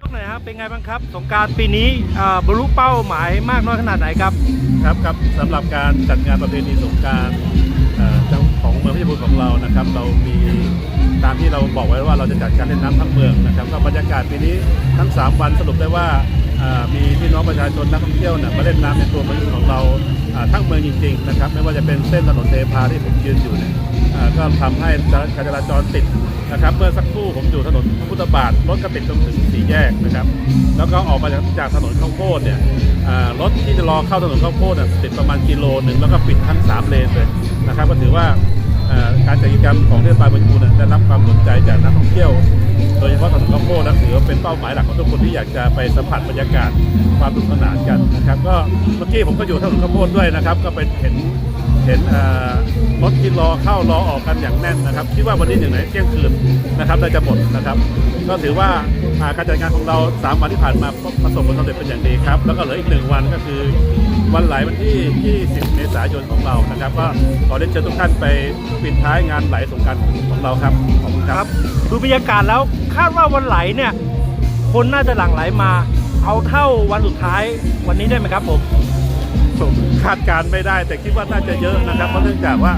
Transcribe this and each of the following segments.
ยกหน่อยครับเป็นไงบ้างครับสงการปีนี้บรรลุเป้าหมายมากน้อยขนาดไหนครับครับครับสำหรับการจัดงานประเพณีสงการของเมืองพชรบูรของเรานะครับ เรามีตามที่เราบอกไว้ว่าเราจะจัดการเล่นน้ำทั้งเมืองนะครับก็บรรยากาศปีนี้ทั้ง 3 วันสรุปได้ว่ามีพี่น้องประชาชนนักท่องเที่ยวเนี่ยมาเล่นน้ำในตัวเมืองของเรา ทั้งเมืองจริงๆนะครับไม่ว่าจะเป็นเส้นถนนเทพาที่ผมยืนอยู่เนี่ยก็ทำให้การจราจรติดนะครับเมื่อสักครู่ผมอยู่ถนนพุทธบาทรถก็ติดจนถึงสี่แยกนะครับ แล้วก็ออกมาจากจากถนนข้าวโพดเนี่ยรถที่จะรอเข้าถนนข้าวโพดเนี่ยติดประมาณกิโลหนึ่งแล้วก็ปิดทั้ง 3 เลนเลยนะครับก็ถือว่าการจัดกิจกรรมของเทศบาลบางปูเนี่ยได้รับความสนใจจากนักท่องเที่ยว โดยเฉพาะถนนข้าวโพดนะถือว่าเป็นเป้าหมายหลัก ที่อยากจะไปสัมผัสบรรยากาศความสนุกสนานกันนะครับ ก็เมื่อกี้ผมก็อยู่ถนนข้าวโพดด้วยนะครับ ก็ไปเห็นเห็นรถที่รอเข้ารอออกกันอย่างแน่นนะครับคิดว่าวันนี้อย่างไหนเที่ยงคืนนะครับน่าจะหมดนะครับ ก็ถือว่าการจัดงานของเรา 3 วันที่ผ่านมาประสบผลสำเร็จเป็นอย่างดีครับ แล้วก็เหลืออีกหนึ่งวันก็คือวันไหลวันที่ 20 เมษายนของเรานะครับ ก็ขอเรียนเชิญทุกท่านไปปิดท้ายงานไหลสงการของเราครับขอบคุณครับดูบรรยากาศแล้วคาดว่าวันไหลเนี่ย คนน่าจะหลั่งไหลมา เอาเท่าวันสุดท้ายวันนี้ได้ไหมครับผมผมคาดการณ์ไม่ได้ แต่คิดว่าน่าจะเยอะนะครับเพราะเนื่องจากว่า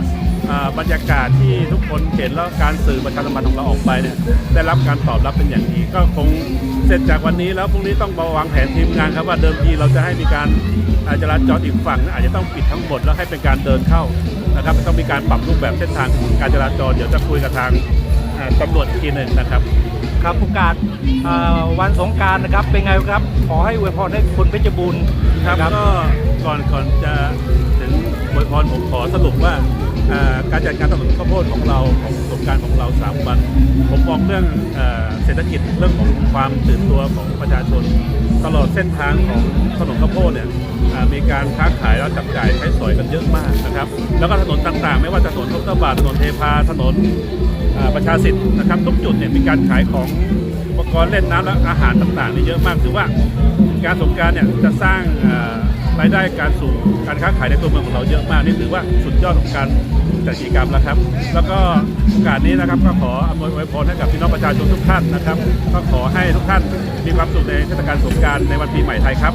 อ่าบรรยากาศที่ทุกคนเห็นแล้วการสื่อประชาสัมพันธ์ของเราออกไปเนี่ยได้รับการตอบรับเป็นอย่างดีก็คงเสร็จจากวันนี้แล้วพรุ่งนี้ต้องมาวางแผนทีมงานครับว่าเดิมทีเราจะให้มีการอาจราจรอีกฝั่งนะอาจจะต้องปิดทั้งหมดแล้วให้เป็นการเดินเข้านะครับต้องมีการปรับรูปแบบเส้นทางการจราจรเดี๋ยวจะคุยกับทาง อ่าตำรวจอีกทีหนึ่งนะครับ ครับโอกาสอ่าวันสงกรารนะครับเป็นไงครับ ขอให้อวยพรให้คนเพชรบูรณ์ครับนะ ก็ก่อนก่อนจะถึงอวยพรผมขอสรุปว่าอ่าการจัดการถนนข้าวโพดของเราของสงกรารของเรา 3 วัน ผมมองเรื่องเอ่อเศรษฐกิจเรื่องของความตื่นตัวของประชาชน ตลอดเส้นทางของถนนข้าวโพดเนี่ยอ่ามีการค้าขายแล้วจับจ่ายใช้สอยกันเยอะมากนะครับ แล้วก็ถนนต่างๆ ไม่ว่าจะถนนทศบาทถนนเทพาถนนอ่า ประชาสิทธิ์นะครับทุกจุดเนี่ยมีการขายของอุปกรณ์เล่นน้ำและอาหารต่างๆนี่เยอะมากถือว่าการสงการเนี่ยจะสร้างรายได้การสู่การค้าขายในตัวเมืองของเราเยอะมากนี่ถือว่าสุดยอดของการจัดกิจกรรมแล้วครับ แล้วก็โอกาสนี้นะครับก็ขออำนวยพรให้กับพี่น้องประชาชนทุกท่านนะครับ ก็ขอให้ทุกท่านมีความสุขในเทศกาลสงการในวันปีใหม่ไทยครับ